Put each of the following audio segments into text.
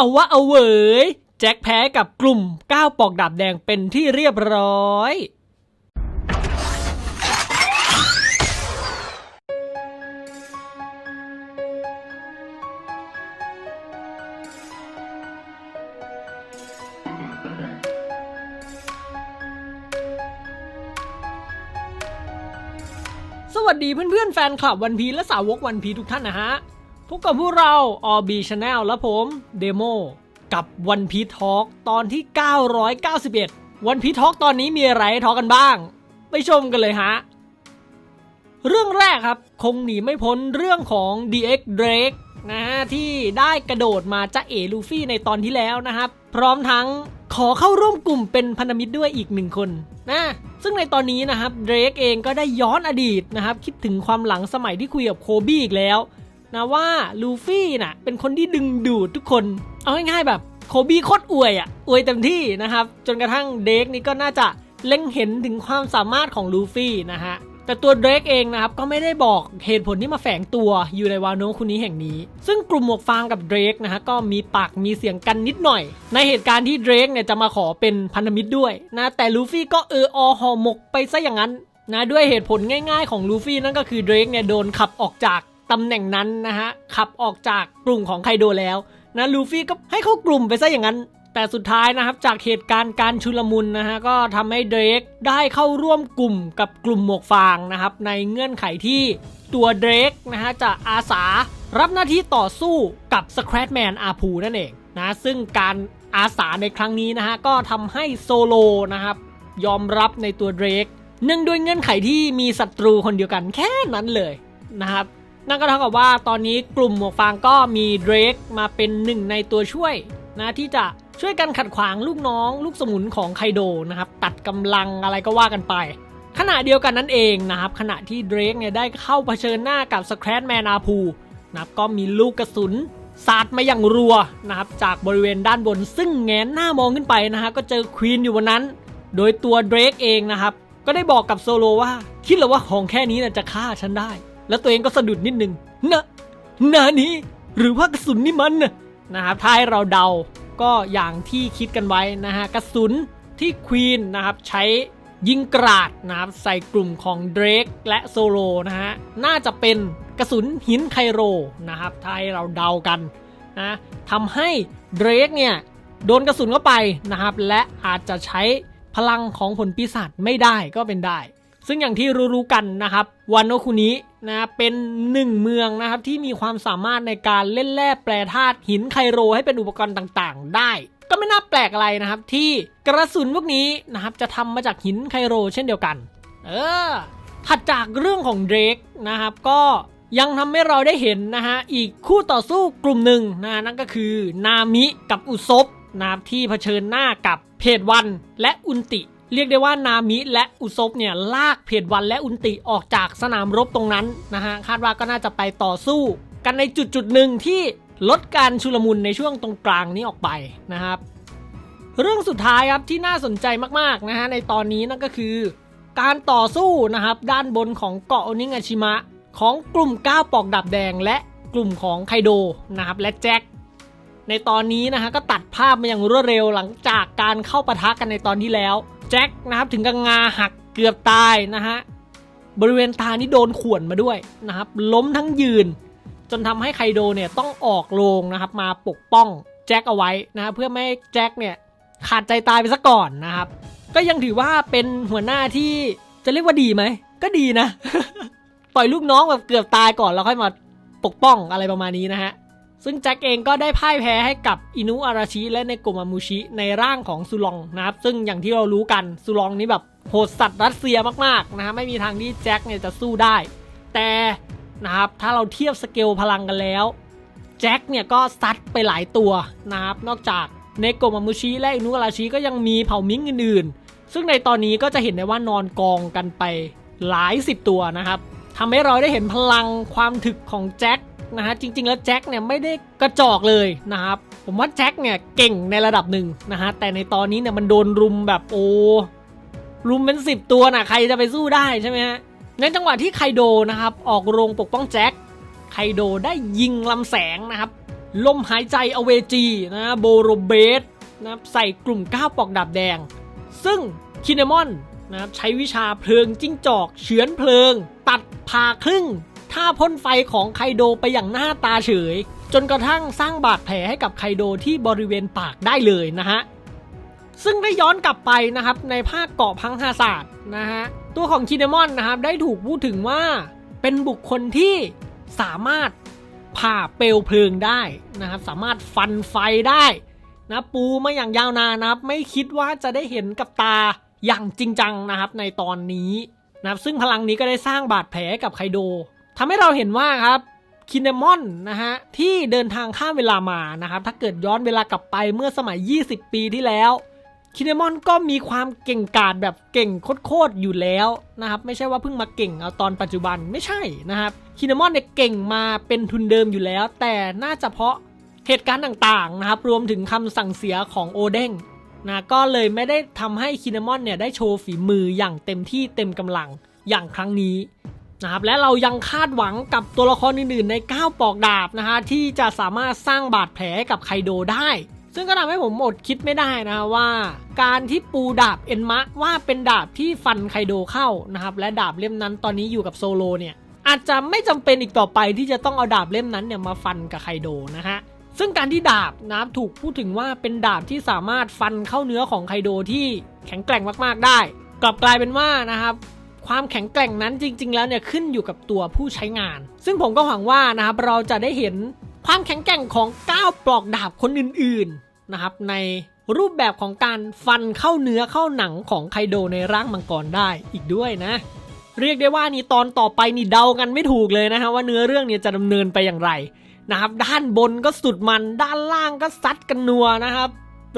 เอาวะเอาเวย แจ็คแพ้กับกลุ่มก้าวปอกดาบแดงเป็นที่เรียบร้อยสวัสดีเพื่อนๆแฟนคลับวันพีและสาวกวันพีทุกท่านนะฮะ พบกับพวกเรา RB Channel และผมเดโมกับวันพีทอ l k ตอนที่ 991วันพีทอ l k ตอนนี้มีอะไรให้ทอกกันบ้าง ไปชมกันเลยฮะ เรื่องแรกครับ คงหนีไม่พ้นเรื่องของ DX Drake นะฮะที่ได้กระโดดมาจะเอลูฟี่ในตอนที่แล้วนะครับ พร้อมทั้งขอเข้าร่วมกลุ่มเป็นพันธมิตรด้วยอีกหนึ่งคนนะซึ่งในตอนนี้นะครับเดรกเองก็ได้ย้อนอดีตนะครับ คิดถึงความหลังสมัยที่คุยกับโคบี้อีกแล้ว นะว่าลูฟี่น่ะเป็นคนที่ดึงดูดทุกคน เอาง่ายๆแบบโคบี้โคตรอวยอะอวยเต็มที่นะครับ จนกระทั่งเดรกนี่ก็น่าจะเล็งเห็นถึงความสามารถของลูฟี่นะฮะแต่ตัวเดรกเองนะครับก็ไม่ได้บอกเหตุผลที่มาแฝงตัวอยู่ในวาโนคุนี้แห่งนี้ ซึ่งกลุ่มหมวกฟางกับเดรกนะฮะก็มีปากมีเสียงกันนิดหน่อย ในเหตุการณ์ที่เดรกเนี่ยจะมาขอเป็นพันธมิตรด้วยนะแต่ลูฟี่ก็เอออห่อหมกไปซะอย่างนั้นนะด้วยเหตุผลง่ายๆของลูฟี่นั่นก็คือเดรกเนี่ยโดนขับออกจาก ตำแหน่งนั้นนะฮะขับออกจากกลุ่มของไคโดแล้วนะลูฟี่ก็ให้เข้ากลุ่มไปซะอย่างนั้น แต่สุดท้ายนะครับจากเหตุการณ์การชุลมุนนะฮะก็ทำให้เดรกได้เข้าร่วมกลุ่มกับกลุ่มหมวกฟางนะครับในเงื่อนไขที่ตัวเดรกนะฮะจะอาสารับหน้าที่ต่อสู้กับสแคร t แมนอาพูนั่นเองนะซึ่งการอาสาในครั้งนี้นะฮะก็ทำให้โซโลนะครับยอมรับในตัวเดรกเนื่องด้วยเงื่อนไขที่มีศัตรูคนเดียวกันแค่นั้นเลยนะครับ นั่นก็เท่ากับว่าตอนนี้กลุ่มหมวกฟางก็มีเดรกมาเป็นหนึ่งในตัวช่วยนะที่จะช่วยกันขัดขวางลูกน้อง ลูกสมุนของไคโดนะครับ ตัดกำลังอะไรก็ว่ากันไป ขณะเดียวกันนั่นเองนะครับขณะที่เดรกเนี่ยได้เข้าเผชิญหน้ากับสแคร t แมนอาพูนะครับก็มีลูกกระสุนสาดมาอย่างรัวนะครับจากบริเวณด้านบน ซึ่งแงนหน้ามองขึ้นไปนะฮะก็เจอควีนอยู่บนนั้น โดยตัวเดรกเองนะครับก็ได้บอกกับโซโลว่า คิดเหรอว่าของแค่นี้นะจะฆ่าฉันได้ แล้วตัวเองก็สะดุดนิดนึงนะนานี้หรือว่ากระสุนนี่มันนะนะครับถ้าให้เราเดาก็อย่างที่คิดกันไว้นะฮะกระสุนที่ควีนนะครับใช้ยิงกราดนะครับใส่กลุ่มของเดรกและโซโลนะฮะน่าจะเป็นกระสุนหินไคโรนะครับถ้าให้เราเดากันนะทำให้เดรกเนี่ยโดนกระสุนเข้าไปนะครับและอาจจะใช้พลังของผลปีศาจไม่ได้ก็เป็นได้ ซึ่งอย่างที่รู้ๆกันนะครับวานโนคุนินะเป็นหนึ่งเมืองนะครับที่มีความสามารถในการเล่นแร่แปรธาตุหินไคโรให้เป็นอุปกรณ์ต่างๆ ได้ ก็ไม่น่าแปลกอะไรนะครับ ที่กระสุนพวกนี้นะครับจะทำมาจากหินไคโรเช่นเดียวกัน เออถัดจากเรื่องของเดรกนะครับก็ยังทำให้เราได้เห็นนะฮะอีกคู่ต่อสู้กลุ่มหนึ่งนะนั่นก็คือนามิกับอุซบนะครับที่เผชิญหน้ากับเพจวันและอุนติ เรียกได้ว่านามิและอุซบเนี่ยลากเพจวันและอุนติออกจากสนามรบตรงนั้นนะฮะคาดว่าก็น่าจะไปต่อสู้ กันในจุดจุดหนึ่งที่ลดการชุลมุนในช่วงตรงกลางนี้ออกไปนะครับ เรื่องสุดท้ายครับที่น่าสนใจมากๆนะฮะในตอนนี้นั่นก็คือ การต่อสู้นะครับด้านบนของเกาะอนิงาชิมะ ของกลุ่มก้าวปอกดับแดงและกลุ่มของไคโดนะครับและแจ็คในตอนนี้นะฮะก็ตัดภาพมาอย่างรวดเร็วหลังจากการเข้าปะทะกันในตอนที่แล้ว แจ็คนะครับถึงกับงาหักเกือบตายนะฮะบริเวณตานี่โดนข่วนมาด้วยนะครับ ล้มทั้งยืน จนทำให้ไคโดเนี่ยต้องออกโรงนะครับ มาปกป้องแจ็คเอาไว้นะฮะเพื่อไม่ให้แจ็คเนี่ยขาดใจตายไปซะก่อนนะครับ ก็ยังถือว่าเป็นหัวหน้าที่จะเรียกว่าดีไหม ก็ดีนะ ปล่อยลูกน้องแบบเกือบตายก่อนแล้วค่อยมาปกป้องอะไรประมาณนี้นะฮะ ซึ่งแจ็คเองก็ได้พ่ายแพ้ให้กับอินุอาราชิและในโกมามูชิในร่างของซูลองนะครับ ซึ่งอย่างที่เรารู้กันซูลองนี่แบบโหดสัตว์รัสเซียมากๆนะฮะไม่มีทางที่แจ็คเนี่ยจะสู้ได้ แต่นะครับถ้าเราเทียบสเกลพลังกันแล้วแจ็คเนี่ยก็ซัดไปหลายตัวนะครับนอกจากเนโกมามุชิและอินุอาราชิก็ยังมีเผ่ามิงอื่นๆ ซึ่งในตอนนี้ก็จะเห็นได้ว่านอนกองกันไปหลายสิบตัวนะครับทำให้เราได้เห็นพลังความถึกของแจ็ค นะฮะจริง ๆ แล้วแจ็คเนี่ยไม่ได้กระจอกเลยนะครับผมว่าแจ็คเนี่ยเก่งในระดับหนึ่งนะฮะแต่ในตอนนี้เนี่ยมันโดนรุมแบบโอ้รุมเป็นสิบตัวนะใครจะไปสู้ได้ใช่ไหมฮะในจังหวะที่ไคโดนะครับออกโรงปกป้องแจ็คไคโดได้ยิงลำแสงนะครับลมหายใจอเวจีนะโบโรเบสนะครับใส่กลุ่ม9ปอกดาบแดง ซึ่งคินเนมอนนะครับใช้วิชาเพลิงจิ้งจอกเฉือนเพลิง ตัดผ่าครึ่ง ท่าพ่นไฟของไคโดไปอย่างหน้าตาเฉย จนกระทั่งสร้างบาดแผลให้กับไคโดที่บริเวณปากได้เลยนะฮะซึ่งได้ย้อนกลับไปนะครับในภาคเกาะพังฮาศาสตร์นะฮะตัวของคินเนมอนนะครับได้ถูกพูดถึงว่าเป็นบุคคลที่สามารถผ่าเปลวเพลิงได้นะครับสามารถฟันไฟได้นะปูมาอย่างยาวนานนะครับไม่คิดว่าจะได้เห็นกับตาอย่างจริงจังนะครับในตอนนี้นะครับซึ่งพลังนี้ก็ได้สร้างบาดแผลกับไคโด ทำให้เราเห็นว่าครับคินเนมอนนะฮะที่เดินทางข้ามเวลามานะครับถ้าเกิดย้อนเวลากลับไปเมื่อสมัย 20 ปีที่แล้วคินเนมอนก็มีความเก่งกาจแบบเก่งโคตรๆอยู่แล้วนะครับไม่ใช่ว่าเพิ่งมาเก่งเอาตอนปัจจุบันไม่ใช่นะครับคินเนมอนเนี่ยเก่งมาเป็นทุนเดิมอยู่แล้ว แต่น่าจะเพราะเหตุการณ์ต่างๆนะครับรวมถึงคำสั่งเสียของโอเด้งนะก็เลยไม่ได้ทำให้คินเนมอนเนี่ยได้โชว์ฝีมืออย่างเต็มที่เต็มกำลังอย่างครั้งนี้ นะครับและเรายังคาดหวังกับตัวละครอื่นๆ ใน 9 ปอกดาบนะฮะที่จะสามารถสร้างบาดแผลกับไคโดได้ ซึ่งก็ทำให้ผมอดคิดไม่ได้นะว่า การที่ปูดาบเอ็นมะว่าเป็นดาบที่ฟันไคโดเข้านะครับและดาบเล่มนั้นตอนนี้อยู่กับโซโลเนี่ยอาจจะไม่จำเป็นอีกต่อไปที่จะต้องเอาดาบเล่มนั้นเนี่ยมาฟันกับไคโดนะฮะซึ่งการที่ดาบนะครับถูกพูดถึงว่าเป็นดาบที่สามารถฟันเข้าเนื้อของไคโดที่แข็งแกร่งมากๆได้ กลับกลายเป็นว่านะครับ ความแข็งแกร่งนั้นจริง ๆ แล้วเนี่ยขึ้นอยู่กับตัวผู้ใช้งาน ซึ่งผมก็หวังว่านะครับเราจะได้เห็นความแข็งแกร่งของ9ปลอกดาบคนอื่นๆนะครับในรูปแบบของการฟันเข้าเนื้อเข้าหนังของไคโดในร่างมังกรได้อีกด้วยนะ เรียกได้ว่านี่ตอนต่อไปนี่เดากันไม่ถูกเลยนะฮะว่าเนื้อเรื่องเนี่ยจะดำเนินไปอย่างไรนะครับด้านบนก็สุดมันด้านล่างก็ซัดกันนัวนะครับ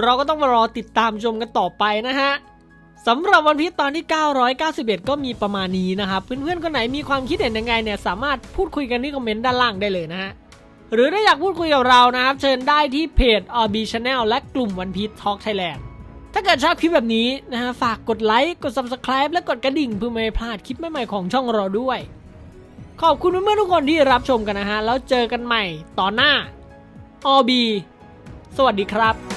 เราก็ต้องมารอติดตามชมกันต่อไปนะฮะ สำหรับวันพีชตอนที่ 991 ก็มีประมาณนี้นะครับ เพื่อนๆคนไหนมีความคิดเห็นยังไงเนี่ยสามารถพูดคุยกันที่คอมเมนต์ด้านล่างได้เลยนะฮะหรือถ้าอยากพูดคุยกับเรานะครับ เชิญได้ที่เพจ RB Channel และกลุ่มวันพีช Talk Thailand ถ้าเกิดชอบคลิปแบบนี้นะฮะฝากกดไลค์กด Subscribe และกดกระดิ่งเพื่อไม่พลาดคลิปใหม่ๆของช่องเราด้วย ขอบคุณเพื่อนๆทุกคนที่รับชมกันนะฮะแล้วเจอกันใหม่ตอนหน้า RB สวัสดีครับ